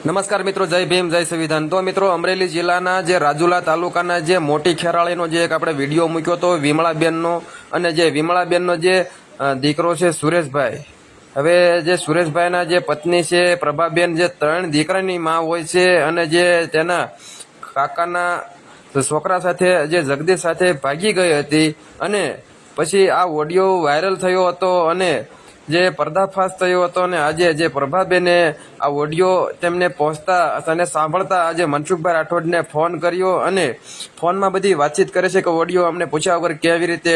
નમસ્કાર મિત્રો, જય ભીમ, જય સંવિધાન. તો મિત્રો, અમરેલી જિલ્લાના જે રાજુલા તાલુકાના જે મોટી ખેરાળીનો જે એક આપણે વીડિયો મૂક્યો હતો વિમળાબેનનો અને જે વિમળાબેનનો જે દીકરો છે સુરેશભાઈ. હવે જે સુરેશભાઈના જે પત્ની છે, પ્રભાબેન, જે ત્રણ દીકરાની માં હોય છે અને જે તેના કાકાના છોકરા સાથે, જે જગદીશ સાથે ભાગી ગઈ હતી અને પછી આ ઓડિયો વાયરલ થયો હતો અને જે પર્દાફાશ થયો હતો અને આજે જે પ્રભાબેને આ ઓડિયો તેમને પહોંચતા અને સાંભળતા આજે મનસુખભાઈ રાઠોડને ફોન કર્યો અને ફોનમાં બધી વાતચીત કરે છે કે ઓડિયો અમને પૂછ્યા વગર કેવી રીતે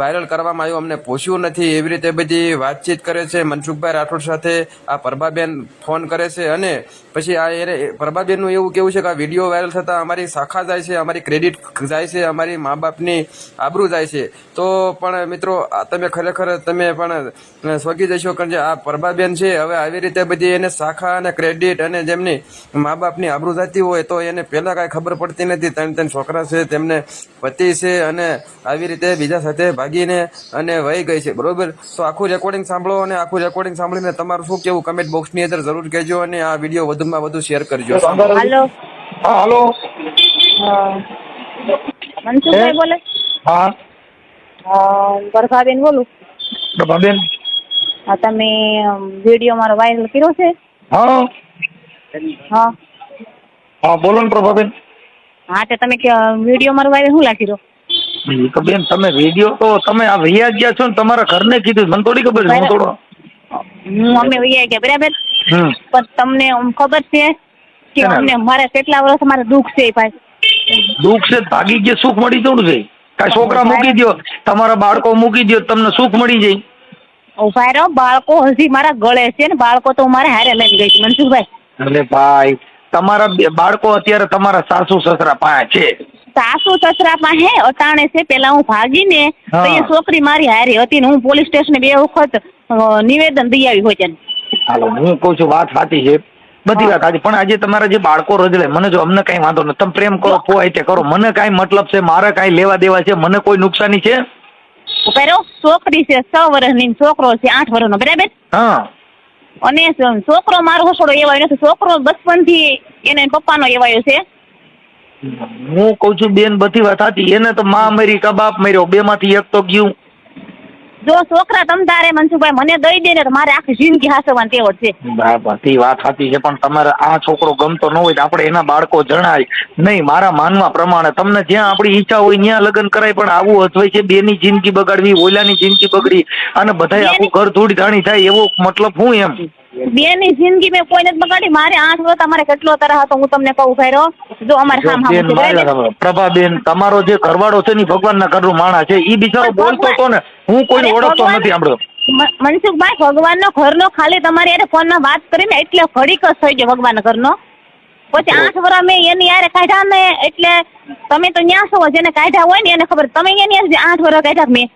વાયરલ કરવામાં આવ્યો, અમને પૂછ્યું નથી, એવી રીતે બધી વાતચીત કરે છે. મનસુખભાઈ રાઠોડ સાથે આ પ્રભાબેન ફોન કરે છે અને પછી આ એને પ્રભાબેનનું એવું કેવું છે કે આ વીડિયો વાયરલ થતાં અમારી શાખા જાય છે, અમારી ક્રેડિટ જાય છે, અમારી મા બાપની આબરૂ જાય છે. તો પણ મિત્રો તમે ખરેખર તમે પણ સ્વગી જશો કે જે આ પ્રભાબેન છે હવે આવી રીતે બધી એને શાખા અને ક્રેડિટ અને જેમની મા બાપની આબરૂ જતી હોય તો એને પહેલાં કાંઈ ખબર પડતી નથી. ત્રણ ત્રણ છોકરા છે તેમને પતિ છે અને આવી રીતે બીજા સાથે ભાગીને અને વહી ગઈ છે. બરોબર? તો આખું રેકોર્ડિંગ સાંભળો અને આખું રેકોર્ડિંગ સાંભળીને તમારું શું કેવું કમેન્ટ બોક્સની અંદર જરૂર કહેજો અને આ વીડિયો વધુમાં વધુ શેર કરજો. હાલો. હા હાલો. મનસુખભાઈ બોલે? હા પ્રભાબેન બોલું. પ્રભાબેન? તમે વીડિયો મારો વાયરલ કર્યો છે? હા. હા. હા બોલો ને પ્રભાબેન. હા તો તમે વીડિયો મારો વાયરલ શું લાગી રહ્યો? તો બેન તમે વીડિયો તો તમે આ વૈયા ગયા છો ને તમારા ઘરને કીધું મને થોડી ખબર હું થોડો હું અમે વૈયા ગયા બરાબર? પણ તમને ખબર છે કે? અમને મારે કેટલા વર્ષ મારે દુઃખ છે ભાઈ. દુઃખ છે ભાગી ગયા સુખ મળી જવું છે કાંઈ છોકરા મૂકી દ્યો તમારા બાળકો મૂકી દો તમને સુખ મળી જાય. ઊભા રહો બાળકો હજી મારા ગળે છે ને બાળકો તો મારે હારે લઈને ગઈ છે મનસુખભાઈ. અરે ભાઈ તમારા બાળકો અત્યારે તમારા સાસુ સસરા પાસે છે. સાસુ સસરા પાસે અટાણે છે પેલા હું ભાગીને તો એ છોકરી મારી હારી હતી ને હું પોલીસ સ્ટેશન બે વખત નિવેદન દઈ આવી હોય હાલો હું કહું છું વાત સાચી છે. બધી વાત સાચી. પણ આજે તમારા જે બાળકો રજડે મને જો અમને કઈ વાંધો નથી. તમે પ્રેમ કરો પોય તે કરો. મને કઈ મતલબ છે મારે કઈ લેવા દેવા છે મને કોઈ નુકસાની છે? ઊભા છોકરી છે છ વર્ષની ને છોકરો છે આઠ વર્ષનો બરાબર? હા. અને છોકરો મારો હસોડો એવાયો નથી. છોકરો બચપનથી એને પપ્પાનો એવાયો છે. હું કઉ છું બેન બધી વાત હતી એને તો માં મરી કે બાપ મર્યો. બે માંથી એક તો ગયું. જો છોકરા તમ તારે મનસુખભાઈ મને દઈ દે ને તો મારે આખી જિંદગી હાસવાની તેવડ છે. બધી વાત સાચી છે પણ તમારે આ છોકરો ગમતો ન હોય તો આપણે એના બાળકો જણાય. નહીં મારા માનવા પ્રમાણે તમને જ્યાં આપણી ઈચ્છા હોય ત્યાં લગ્ન કરાય પણ આવું હોય છે બેની જિંદગી બગાડવી ઓલાની જિંદગી બગડી અને બધાય આખું ઘર ધૂળ ધાણી થાય એવો મતલબ હું એમ. બેની જિંદગી મેં કોઈને જ બગાડી. મારે આઠ વર્ષ તમારે કેટલો તરા હતો હું તમને કહું ભાઈ જો અમારે બરાબર મારા પ્રભાબેન તમારો જે ઘરવાળો છે ને ભગવાનના ઘરનું માણા છે. ઈ બિચારો બોલતો હતો ને હું કોઈ ઓળખતો ભગવાન- નથી મ- મનસુખભાઈ ભગવાનનો ઘરનો ખાલી તમારે યારે ફોનમાં વાત કરીને એટલે ઘડીક જ થઈ ગયો ભગવાનના ઘરનો. પછી આઠ વર્ષ મેં એની યારે કાઢ્યા ને એટલે તમે તો ન્યા છો જેને કાઢ્યા હોય ને એને ખબર. તમે એની આઠ વર્ષ કાઢ્યા મેં.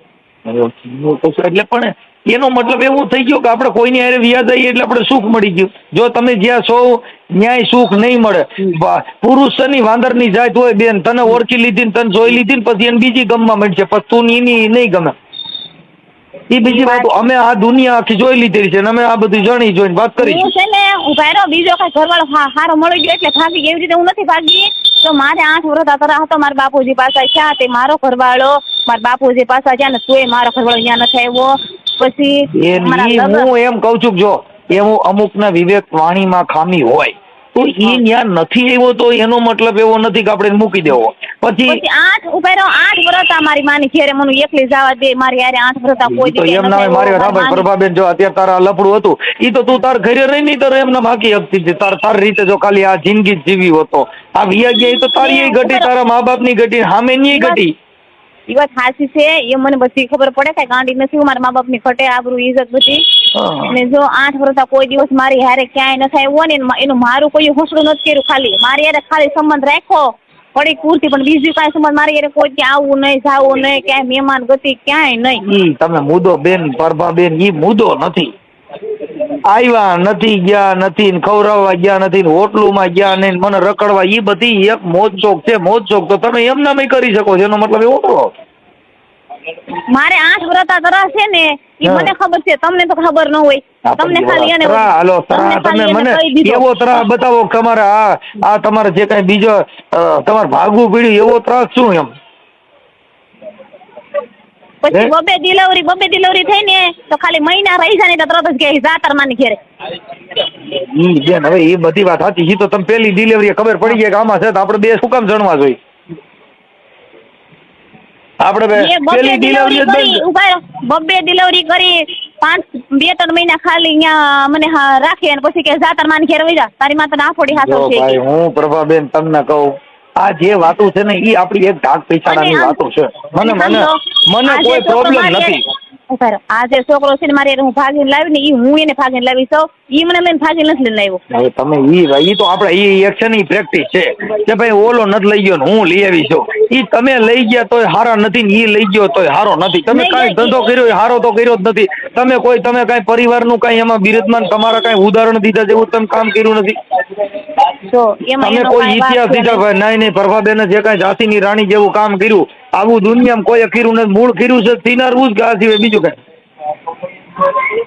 એટલે પણ એનો મતલબ એવું થઈ ગયો કે આપણે કોઈની હારે વ્યાજ આવીએ એટલે આપણે સુખ મળી ગયું. જો તમે જ્યાં છો ન્યાય સુખ નહીં મળે. વા- પુરુષ શની વાંદરની જાત હોય બેન તને ઓળખી લીધી તને જોઈ લીધી પછી એને બીજી ગમવા માંડશે. પછી તું એની નહીં ગમે. એ બીજી વાત અમે આ દુનિયા આખી જોઈ લીધી છે ને અમે આ બધું જાણી જોઈને વાત કરી હું છે. ને રહો બીજો કઈ ઘરવાળો હા- હારો મળી ગયો એટલે ભાગી ગઈ. એવી રીતે હું નથી ભાગી. તો મારે આઠ વર્ષ આ તરહ હતો મારા બાપુજી પાસે ક્યાં તે મારો ઘરવાળો. મારા બાપુજી પાસે ક્યાં ને એ મારો ઘરવાળો ત્યાં નથી આવ્યો. પછી હું એમ કઉ છું જો એવું અમુકના વિવેક વાણીમાં ખામી હોય તો એ ત્યાં નથી આવ્યો તો એનો મતલબ એવો નથી કે આપણે મૂકી દેવો. પછી આઠ ઊભા આઠ વ્રત મારી માની ઘેરે મને એકલી જવા દે મારી યારે આઠ વર્ષ આ કોઈ તો એમ ના મારી. રાભાઈ પ્રભાબેન જો અત્યારે તારા લફડું હતું ઈ તો તું તાર ઘરે રહી નહીં તારે એમને બાકી હકતી છે તાર તાર રીતે જો ખાલી આ જિંદગી જીવી હોતો આ વિયા ગયા તો તારી ઘટી તારા મા બાપની ઘટી સામે ની ઘટી. ઈ વાત સાચી છે. એ મને બધી ખબર પડે કઈ ગાંડી નથી. મારા મા બાપની ખટે આબરૂ ઇજ્જત બધી. અને જો આઠ વર્ષ કોઈ દિવસ મારી હારે ક્યાંય નથી આવ્યો ને એનું- મારું કોઈ હોસડું નથી કર્યું ખાલી. મારી હારે ખાલી સંબંધ રાખો પડી પૂરતી પણ બીજું કાંઈ સંબંધ મારી હારે કોઈ ક્યાં આવવું નહીં જાવું નહીં ક્યાંય મહેમાન ગતિ ક્યાંય નહીં. તમે મુદ્દો બેન પ્રભાબેન ઈ મુદ્દો નથી. આવ્યા નથી ગયા નથી ને ખવડાવવા ગયા નથી ને હોટલુમાં ગયા ને મને રખડવા એ બધી એક મોજ શોખ છે મોજ શોખ તો તમે એમ નામે કરી શકો છો એનો મતલબ એવો કરો મારે આઠ વ્રતા તરા છે ને એ મને ખબર છે તમને તો ખબર ન હોય. તમને ખાલી એને હાલો તમે મને. એવો ત્રાસ બતાવો તમારે આ આ તમારે જે કઈ બીજો તમારે ભાગવું પડ્યું એવો ત્રાસ શું એમ? પછી? બબે ડિલિવરી બબે ડિલિવરી થઈ ને તો ખાલી મહિના રહી જાય ને તો તરત જ કે જાતર માની ઘેરે. ઈ બેન હવે એ બધી વાત સાચી છે તો તમે પેલી ડિલિવરી ખબર પડી ગઈ કે આમાં છે તો આપણે બે શું કામ જણવા જોઈએ? આપણે પેલી ડિલિવરી કરી ઊભા બબે ડિલિવરી કરી પાંચ બે ત્રણ મહિના ખાલી અહીંયા મને રાખી અને પછી કે જાતર માની ઘેર વઈ જા. તારી માતા આફોડી ફોડી હાથો છે ભાઈ હું પ્રભાબેન તમને કહું આ જે વાતો છે ને એ આપણી એક ઢાક પૈસાની વાતો છે. મને મને મને કોઈ પ્રોબ્લેમ નથી. આ જે છોકરો છે ને મારે હું ભાગીને લાવી ને એ હું એને ભાગીને લાવી સૌ ઈ મને લઈને ભાગીને નથી લઈને આવ્યો. હવે તમે એ ઈ તો આપણે ઈ એક્શનની પ્રેક્ટિસ છે. કે ભાઈ ઓલો નથી લઈ ગયો ને હું લઈ આવી છું. ઈ તમે લઈ ગયા તોય હારા નથી ને ઈ લઈ ગયો તોય હારો નથી. તમે કઈ ધંધો કર્યો હારો તો કર્યો જ નથી. તમે કોઈ તમે કાંઈ પરિવારનું કઈ એમાં બિરજમાન તમારા કઈ ઉદાહરણ દીધા જેવું તમે કામ કર્યું નથી? તમે કોઈ ઇતિહાસ દીધા ભાઈ નહીં નહીં પ્રભાબેન જે કાંઈ ઝાંસીની રાણી જેવું કામ કર્યું આવું દુનિયામાં કોઈ કર્યું નથી. મૂળ કર્યું છે જ કે બીજું કાંઈ?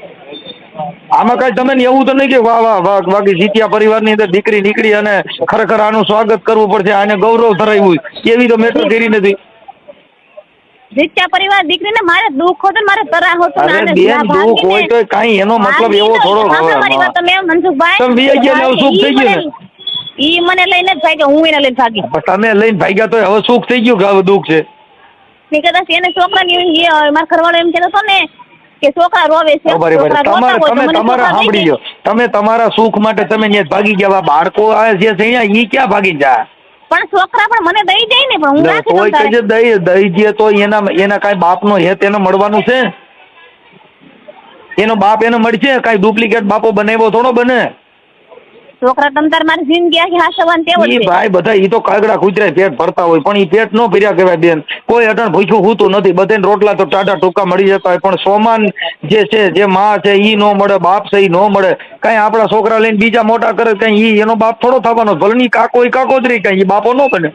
આમાં કાંઈ તમે ને એવું તો નહીં કે વાહ વાહ વાહ બાકી જીત્યા પરિવારની અંદર દીકરી નીકળી અને ખરેખર આનું સ્વાગત કરવું પડશે આને ગૌરવ ધરાવ્યું એવી તો મેટર કરી નથી. જીત્યા પરિવાર દીકરીને મારે દુઃખ હતું મારે તરાહ હતું અરે બેન દુઃખ હોય તો કાંઈ એનો મતલબ એવો થોડો મારી વાત તમે મનસુખભાઈ તમે વી ગયા સુખ થઈ ગયું ને? ઈ મને લઈને જ ભાગ્યો હું એને લઈને ભાગી. તમે લઈને ભાગ્યા તો હવે સુખ થઈ ગયું કે હવે દુઃખ છે? કદાચ એને છોકરાની એ મારા ઘરવાળો એમ કહેતો હતો ને કે છોકરા રોવે છે તમે તમારા સાંભળી ગયો તમે તમારા સુખ માટે તમે ત્યાં ભાગી ગયા. બાળકો જે છે ઈ ક્યાં ભાગી જાય? પણ છોકરા પણ મને દઈ જાય ને પણ હું રાખી દઉં તારે. દઈ દઈ દે તો એના એના કાઈ બાપનો હેત એને મળવાનું છે? એનો બાપ એને મળશે? કાઈ ડુપ્લિકેટ બાપો બનાવ્યો થોડો બને? છોકરા તમ તાર મારી જિંદગી આખી હાસવાની ઈ છે. ભાઈ બધા ઈ તો કાગડા કુતરા પેટ ભરતા હોય પણ ઈ પેટ નો ભર્યા કહેવાય બેન. કોઈ અટણ ભૂખ્યું હોતું નથી બધાને રોટલા તો ટાટા ટૂંકા મળી જતા હોય પણ સોમાન જે છે જે માં છે ઈ નો મળે બાપ છે ઈ નો મળે. કાંઈ આપણા છોકરા લઈને બીજા મોટા કરે કાંઈ ઈ એનો બાપ થોડો થવાનો ભલે ની કાકો ઈ કાકો જ રહી કાંઈ ઈ બાપો નો બને.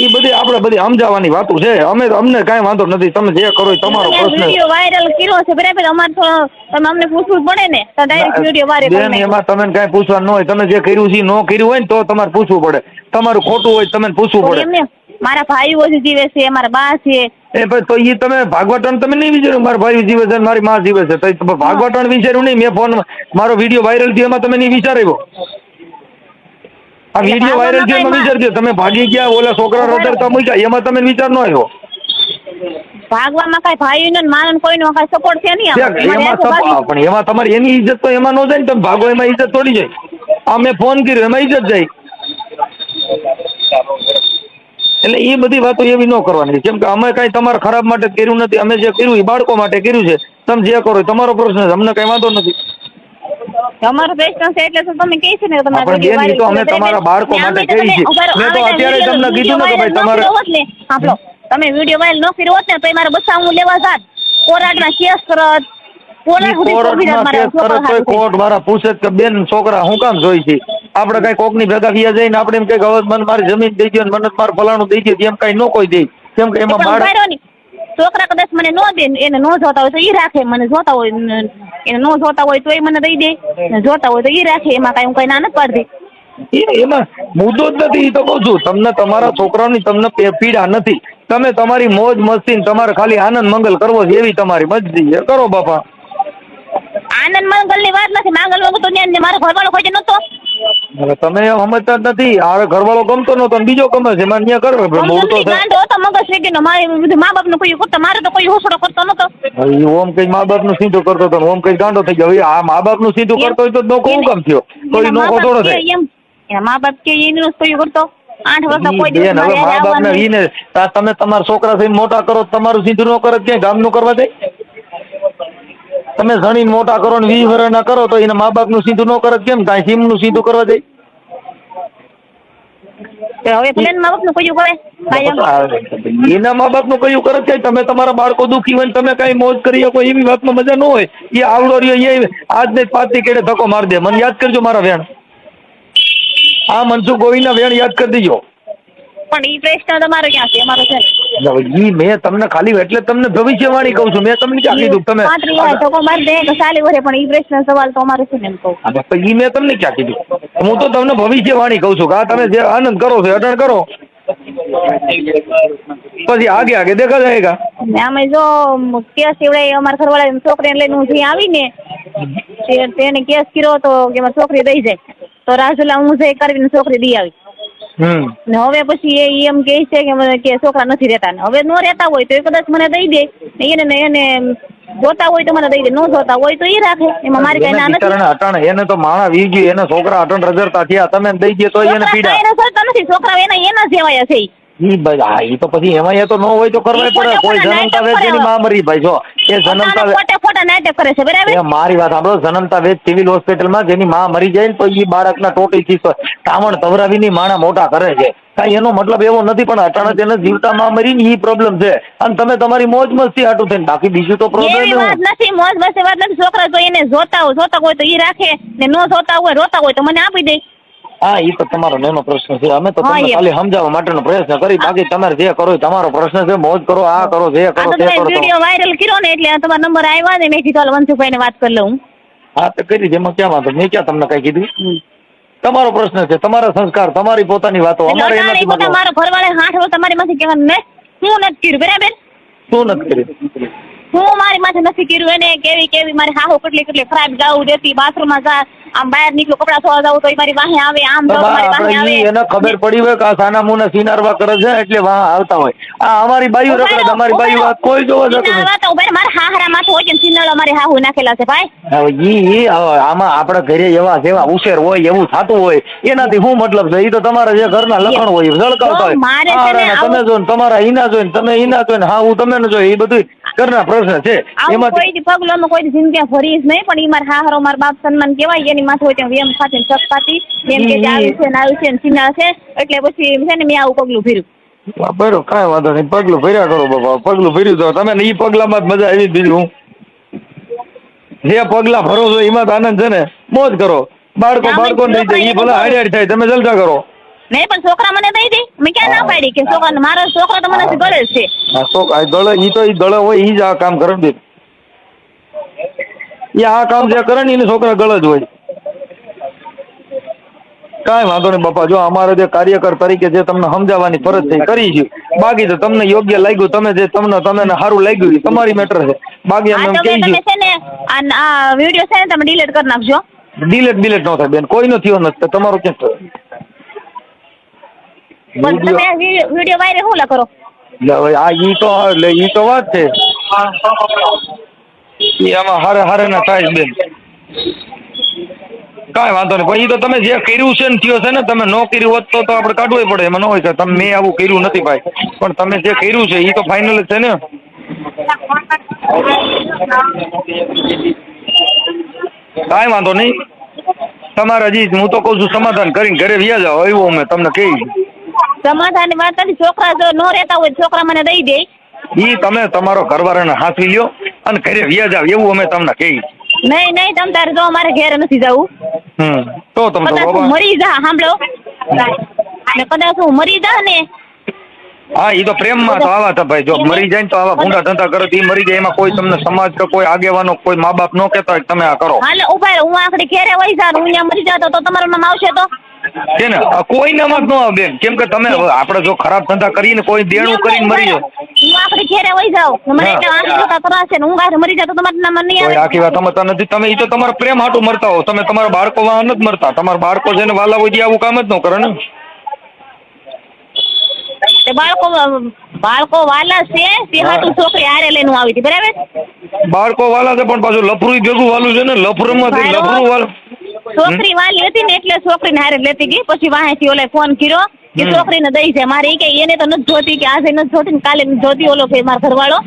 ઈ બધી આપણે બધી સમજાવવાની વાતો છે. અમે અમને કાંઈ વાંધો નથી. તમે જે કરો એ તમારો પ્રશ્ન વિડિયો વાયરલ કર્યો છે બરાબર? અમારે તો તમે અમને પૂછવું પડે ને. તો ડાયરેક્ટ વિડિયો વાયરલ બેન એમાં તમે કાંઈ પૂછવાનું ન હોય. તમે જે કર્યું છે નો કર્યું હોય ને તો તમારે પૂછવું પડે. તમારું ખોટું હોય તમે તમને પૂછવું પડે. મારા ભાઈઓ જ જીવે છે મારા બા છે. એ ભાઈ તો એ તમે ભાગવટણ તમે નહીં વિચાર્યું? મારા ભાઈ જીવે છે મારી માં જીવે છે. તો તમે ભાગવટણ વિચાર્યું નહીં. મેં ફોન મારો વીડિયો વાયરલ થયો એમાં તમે નહીં વિચાર્યો? આ વીડિયો વાયરલ થયો એમાં વિચારજો તમે ભાગી ગયા ઓલા છોકરા રડતા મૂક્યા એમાં તમે વિચાર ન આવ્યો. ભાગવામાં કઈ ભાઈ ને ને કોઈનો કઈ સપોર્ટ છે નહીં એમાં મારે પણ એમાં તમારી એની ઇજ્જત તો એમાં ન જાય ને તમે ભાગો એમાં ઇજ્જત થોડી જાય. આ મેં ફોન કર્યો એમાં ઇજ્જત જાય. એટલે એ બધી વાતો એવી ન કરવાની. કેમ કે અમે કઈ તમારા ખરાબ માટે કર્યું નથી અમે જે કર્યું એ બાળકો માટે કર્યું છે. તમે જે કરો તમારો પ્રશ્ન છે અમને કઈ વાંધો નથી. તમારો પ્રશ્ન છે એટલે તો તમે કહે છે ને તમારા બેન, ઈ તો અમે તમારા બાળકો માટે કહી છે. મેં તો અત્યારે તમને કીધું ને કે ભાઈ તમારે- viral ન કર્યો ને સાંભળો તમે વીડિયો વાયરલ ન કર્યો હોત ને તો મારા બચ્ચા હું લેવા જાત કોર્ટમાં કેસ કરત કોર્ટ મારા છોકરા કરે તોય હાથે. પૂછે કે બેન છોકરા હું કામ જોઈ છે આપણે કઈ કોકની ભેગા વ્યા જઈને આપણે એમ કઈ મને મારી જમીન દઈ દો ને મને મારું ફલાણું દઈ દો એમ કઈ ન કોઈ દે કેમ કે એમાં બાળક ને. છોકરા કદાચ મને ન દે એને ન જોતા હોય તો ઈ રાખે મને જોતા હોય એને ન જોતા હોય તો એ મને દઈ દે જોતા હોય તો ઈ રાખે એમાં કઈ હું કઈ ના નથી પાડતી. એમાં મુદ્દો જ નથી તો કહું છું તમને તમારા છોકરાઓની તમને પીડા નથી. તમે તમારી મોજ મસ્તી ને તમારે ખાલી આનંદ મંગલ કરવો છે એવી તમારી મરજી છે. કરો બાપા. આનંદ મંગલની વાત નથી માંગલ વગર તો મારો ઘરવાળો કોઈ નતો હવે તમે સમજતા જ નથી. આ ઘરવાળો ગમતો નતો ને બીજો ગમે છે. એમાં ન્યા કરે મૂળ તો છે. મારે મા બાપનું કોઈ કરતો મારે તો કોઈ હોસડો કરતો નતો ઓમ કઈ મા બાપનું સીધું કરતો હતો ઓમ કઈ ગાંડો થઈ ગયો. આ મા બાપનું સીધું કરતો હોય તો નોકો હું કામ થયો? તો એ નોકો થોડો થાય. એમ મા બાપ કે એનું કોઈ કરતો. આઠ વર્ષ કોઈ દિવસ મારે મા બાપ ને તમે તમારા છોકરા થઈને મોટા કરો તમારું સીધું ન કરે ક્યાંય ગામનું કરવા દે તમે જણીને મોટા કરો ને વીસ વર્ષના કરો તો એના મા બાપનું સીધું ન કરે કેમ? કાંઈ સીમનું સીધું કરવા દે? હવે પ્લેન મા બાપનું કરે? એના મા બાપનું કયું કરે છે તમે તમારા બાળકો દુખી હોય તમે કઈ મોજ કરી શકો એવી વાતમાં મજા ન હોય. એ આવડો રહ્યો એ આજ ને પાંચથી કેડે ધક્કો મારી દે. મને યાદ કરજો મારા વેણ. આ મનસુખ ગોવિંદ ના વેણ યાદ કરી દેજો. પણ ઈ પ્રશ્ન તમારો ક્યાં છે અમારો છે. ઈ મેં તમને ખાલી એટલે તમને ભવિષ્યવાણી કહું છું. મેં તમને ક્યાં કીધું? તમે વાર દે કે ચાલી વર્ષે પણ ઈ પ્રશ્ન સવાલ તો અમારો છે ને એમ કહું. હા, તો ઈ મેં તમને ક્યાં કીધું? હું તો તમને ભવિષ્યવાણી કહું છું કે આ તમે જે આનંદ કરો છો અટણ કરો. પછી આગે આગે દેખા જાયગા અમે જો કેસ એવડે અમારા ઘરવાળા છોકરીને લઈને હું જઈ આવીને તેને કેસ કર્યો તો કે મારી છોકરી દઈ જાય. તો રાજુલા હું જઈ કરીને છોકરી દઈ આવી. ને હવે પછી એ એમ કે છે કે મને કે છોકરા નથી રહેતા હવે નો રહેતા હોય તો એ કદાચ મને દઈ દે. એને ને એને જોતા હોય તો મને દઈ દે. નો જોતા હોય તો એ રાખે. એમાં મારી કઈ ના નથી. બિચારાને એને તો માણા વી ગયું. એને છોકરા અટણ રજરતા થયા. તમે દઈ દે તો એને પીડા. નથી. છોકરા એના એના જેવાયા છે ઈ. ઈ તો પછી એમાં એ તો ન હોય તો કરવા પડે. કોઈ જનમતા જન્મતા નાટક વેચ એની કરે. માં મરી ભાઈ જો એ જનમતા વેચ ખોટા ખોટા નાટક કરે છે બરાબર? એ મારી વાત સાંભળો જનમતા વેચ સિવિલ હોસ્પિટલમાં જેની માં મરી જાય ને તો ઈ બાળકના ટોટીથી તો તામણ તવરાવીની માણા મોટા કરે છે. કાંઈ એનો મતલબ એવો નથી પણ અચાનક એને જીવતા માં મરી ને ઈ પ્રોબ્લેમ છે. અને તમે તમારી મોજ મસ્તી હાટું થઈને બાકી બીજું તો પ્રોબ્લેમ વાત નથી મોજ મસ્તી વાત નથી. છોકરા જો એને જોતા હોય જોતા હોય તો ઈ રાખે. ને નો જોતા હોય રોતા હોય તો મને આપી દે. હા એ તો તમારો નેનો પ્રશ્ન છે. અમે તો તમને ખાલી સમજાવવા માટેનો પ્રયત્ન કરી. બાકી તમારે જે કરો તમારો પ્રશ્ન છે. મોજ કરો આ કરો જે કરો તે કરો વિડિયો વાયરલ કર્યો ને એટલે તમારો નંબર આવ્યો ને મેં કીધું હાલો વંશુભાઈને વાત કરી લઉં. હા તો કરી એમાં ક્યાં વાંધો? મેં ક્યાં તમને કઈ કીધું? તમારો પ્રશ્ન છે. તમારા સંસ્કાર તમારી પોતાની વાતો. અમારે એનાથી મતલબ મારો ઘરવાળે હાથ તમારી માંથી કહેવાનું ને હું નથી કર્યું બરાબર? શું નથી કર્યું? હું મારી માથે નથી કર્યું એને કેવી કેવી મારી હાહો કેટલી કેટલી ખરાબ ગાવું દેતી બાથરૂમમાં જા આમ બહાર નીકળું કપડા ધોવા જાવ તો ઈ મારી વાહે આવે આમ તો મારી વાહે આવે. એને ખબર પડી હોય કે આ સાના મુને સિનારવા કરે છે એટલે વાહ આવતા હોય. આ અમારી બાયુ રખડે તમારી બાયુ વાત કોઈ જોવા જતું નથી. વાત ઊભા મારા હાહરા માથે હોય કે સિનાળો મારે હાહુ નાખેલા છે ભાઈ. હવે ઈ ઈ આમાં આપણા ઘરે એવા જેવા ઉશેર હોય એવું થતું હોય એનાથી શું મતલબ છે? ઈ તો તમારા જે ઘરના લખણ હોય એ ઝળકાવતા હોય. ને તમે જો ને તમારા ઈના જોઈને તમે ઈના જોઈ ને હા હું તમે જોઈ એ બધું ઘરના પ્રશ્ન છે. એમાં કોઈ દી પગલોમાં કોઈ જિંદગી ભરી જ નહીં પણ ઈ મારા હાહરો મારા બાપ સન્માન કહેવાય એની માથે હોય ત્યાં ખાતી ને પાતી એમ કે આવ્યું છે ને આવ્યું છે ને સિંદા છે એટલે પછી છે ને મેં આવું પગલું ભર્યું. બરો કાંઈ વાંધો નહીં. પગલું ભર્યા કરો બાપા. પગલું ભર્યું તો તમે ને ઈ પગલામાં જ મજા આવી બીજું જે પગલા ભરો છો એમાં આનંદ છે ને. મોજ કરો. બાળકો બાળકો નહીં જાય એ ભલે હાડી થાય. તમે જલસા કરો. નહીં પણ છોકરા મને દઈ દે મેં ક્યાં ના પાડી કે છોકરા મારો છોકરો તો મને ગળે છે. હા છોકરા ગળે ઈ તો ઈ ગળે હોય ઈ જ આ કામ કરે ને એ આ કામ જે કરે ને એને છોકરા ગળે જ હોય. કાંઈ વાંધો નહીં બાપા જો અમારે જે કાર્યકર તરીકે જે તમને સમજાવવાની ફરજ એ કરી છે. બાકી તો તમને યોગ્ય લાગ્યું તમે જે તમને તમને સારું લાગ્યું એ તમારી મેટર છે. બાકી અમે એમ કહી તમે છે ને આ વીડિયો છે ને તમે ડિલીટ કરી નાખજો. ડિલીટ ડિલીટ ન થાય બેન. કોઈનો થયો નથી તમારો ક્યાં થયો? પણ તમે વીડિયો વાયરલ હું લા કરો આ ઈ તો એટલે ઈ તો વાત છે. ઈ આમાં હારે હારે ના થાય બેન. કાંઈ વાંધો નહીં. પણ ઈ તો તમે જે કર્યું છે ને થયો છે ને તમે ન કર્યું હોત તો આપણે કાઢવું પડે. એમાં ન હોય કે તમે મેં આવું કર્યું નથી ભાઈ. પણ તમે જે કર્યું છે એ તો ફાઇનલ જ છે ને. કાંઈ વાંધો નહીં. તમારે હજી હું તો કહું છું સમાધાન કરીને ઘરે વ્યા જાઓ. એવું અમે તમને કહી. સમાધાન વાત નથી. છોકરા જો ન રહેતા હોય છોકરા મને દઈ દે. ઈ તમે તમારો ઘરવાળાને હાંસી લ્યો અને ઘરે વ્યા જાવ એવું અમે તમને કહી. નહીં નહીં તમ તારે જો મારે ઘેર નથી જવું. હમ. તો તમે તો કદાચ હું બાબા મરી જા સાંભળો. ને કદાચ હું મરી જા ને. હા એ તો પ્રેમમાં તો આવા હતા ભાઈ. જો મરી જાય ને તો આવા ભૂંડા ધંધા કરો તો ઈ મરી જાય. એમાં કોઈ તમને સમાજ કે કોઈ આગેવાનો કોઈ મા બાપ નો કહેતા હોય કે તમે આ કરો. હાલે ઊભા રહો. હું આખરી ઘેરે વહી જા હું ત્યાં મરી જાતો તો તમારું નામ આવશે તો? છે ને? કોઈ નમક નો બેન. કેમ કે તમે આપણે જો ખરાબ ધંધા કરીને કોઈ દેણું કરીને મરી જાવ હું આખડી ઘેરે વહી જાઉં. મને હા. આંખી જોતા કરાશે ને હું ગારે મરી જાતો તમારું નામ નહીં આવે? આખી વાત સમજતા નથી. તમે ઈ તો તમારા પ્રેમ હાટું મરતા હો. તમે તમારા બાળકો વાહ નથી મરતા. તમારા બાળકો છે ને વાલા હોય આવું કામ જ ન કરે ને? તે બાળકો બાળકો વાલા છે તે. હાટું છોકરી હારે લઈને આવી હતી. બરાબર? બાળકો વાલા છે પણ પાછું લફરું ભેગું વાલું છે ને? લફરુંમાંથી ભાઈ, લફરું વાલું છોકરી વાલી હતી ને એટલે છોકરીને હારે લેતી ગઈ. પછી વાહેથી ઓલે ફોન કર્યો કે. છોકરીને દઈ છે મારે ઈ કે એને તો નથી જોતી કે આજે નથી જોતી ને કાલે નથી જોતી. ઓલો ભાઈ મારો ઘરવાળો.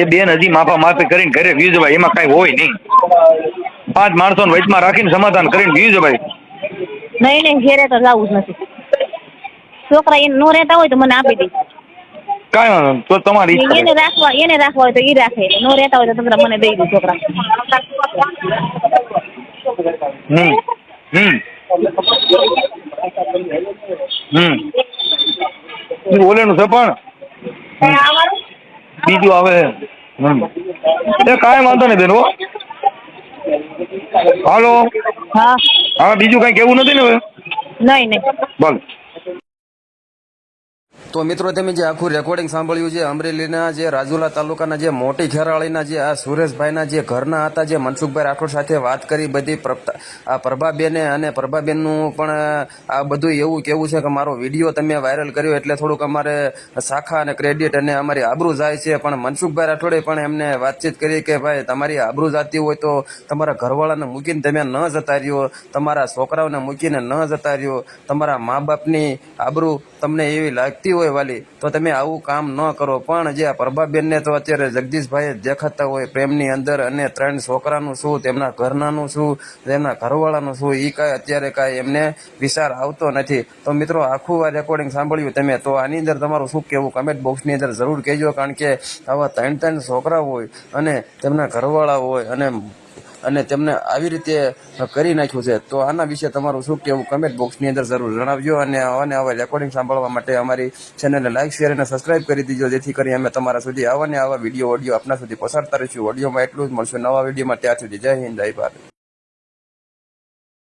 એ બેન હજી માફા માફી કરીને ઘરે વ્યૂ જવાય એમાં કાંઈ હોય નહીં. પાંચ માણસો વચમાં રાખીને સમાધાન કરીને વ્યૂ જવાય નહીં નહીં ઘેરે તો લાવું જ નથી. છોકરા એને નો રહેતા હોય તો મને આપી દે. કાંઈ વાંધો નહીં. તો તમારી ઈચ્છા એને રાખવા એને રાખવા હોય તો ઈ રાખે. નો રહેતા હોય તો તમે મને દઈ દો છોકરા. હમ. હમ. હમ. ઓલેનું છે પણ. બીજું આવે હમ. એ કાંઈ વાંધો નહીં બેન હો. હાલો. હા. હા બીજું કાંઈ કેવું નથી ને હવે? નહીં નહીં. બોલ. તો મિત્રો તમે જે આખું રેકોર્ડિંગ સાંભળ્યું છે, અમરેલીના જે રાજુલા તાલુકાના જે મોટી ખેરાળીના જે આ સુરેશભાઈના જે ઘરના હતા, જે મનસુખભાઈ રાઠોડ સાથે વાત કરી બધી આ પ્રભાબેને અને પ્રભાબેનનું પણ, આ બધું એવું કેવું છે કે મારો વીડિયો તમે વાયરલ કર્યો એટલે થોડુંક અમારે શાખા અને ક્રેડિટ અને અમારી આબરૂ જાય છે. પણ મનસુખભાઈ રાઠોડે પણ એમને વાતચીત કરી કે ભાઈ, તમારી આબરૂ જાતી હોય તો તમારા ઘરવાળાને મૂકીને તમે ન જતા રહ્યો. તમારા છોકરાઓને મૂકીને ન જતા રહ્યો. તમારા મા બાપની આબરૂ તમને એવી લાગતી હોય વાલી, તો તમે આવું કામ ન કરો. પણ જે આ પ્રભાબેનને તો અત્યારે જગદીશભાઈ દેખાતા હોય, પ્રેમની અંદર અને ત્રણ છોકરાનું શું, તેમના ઘરનાનું શું, તેમના ઘરવાળાનું શું એ કાંઈ અત્યારે કાંઈ એમને વિચાર આવતો નથી. તો મિત્રો, આખું આ રેકોર્ડિંગ સાંભળ્યું તમે, તો આની અંદર તમારું શું કહેવું? કમેન્ટ બોક્સની અંદર જરૂર કહેજો, કારણ કે આવા ત્રણ ત્રણ છોકરા હોય અને તેમના ઘરવાળા હોય અને અને તેમને આવી રીતે કરી નાખ્યું છે. તો આના વિશે તમારું શું કહેવું? કમેન્ટ બોક્સની અંદર જરૂર જણાવજો અને અને આવા રેકોર્ડિંગ સાંભળવા માટે અમારી ચેનલને લાઈક શેર અને સબસ્ક્રાઇબ કરી દીજો, જેથી કરી અમે તમારા સુધી આવા ને આવા વીડિયો ઓડિયો આપના સુધી પસારતા રહીશું. ઓડિયોમાં એટલું જ મળશું. નવા વિડીયોમાં ત્યાં સુધી. જય હિન્દ, જય ભારત.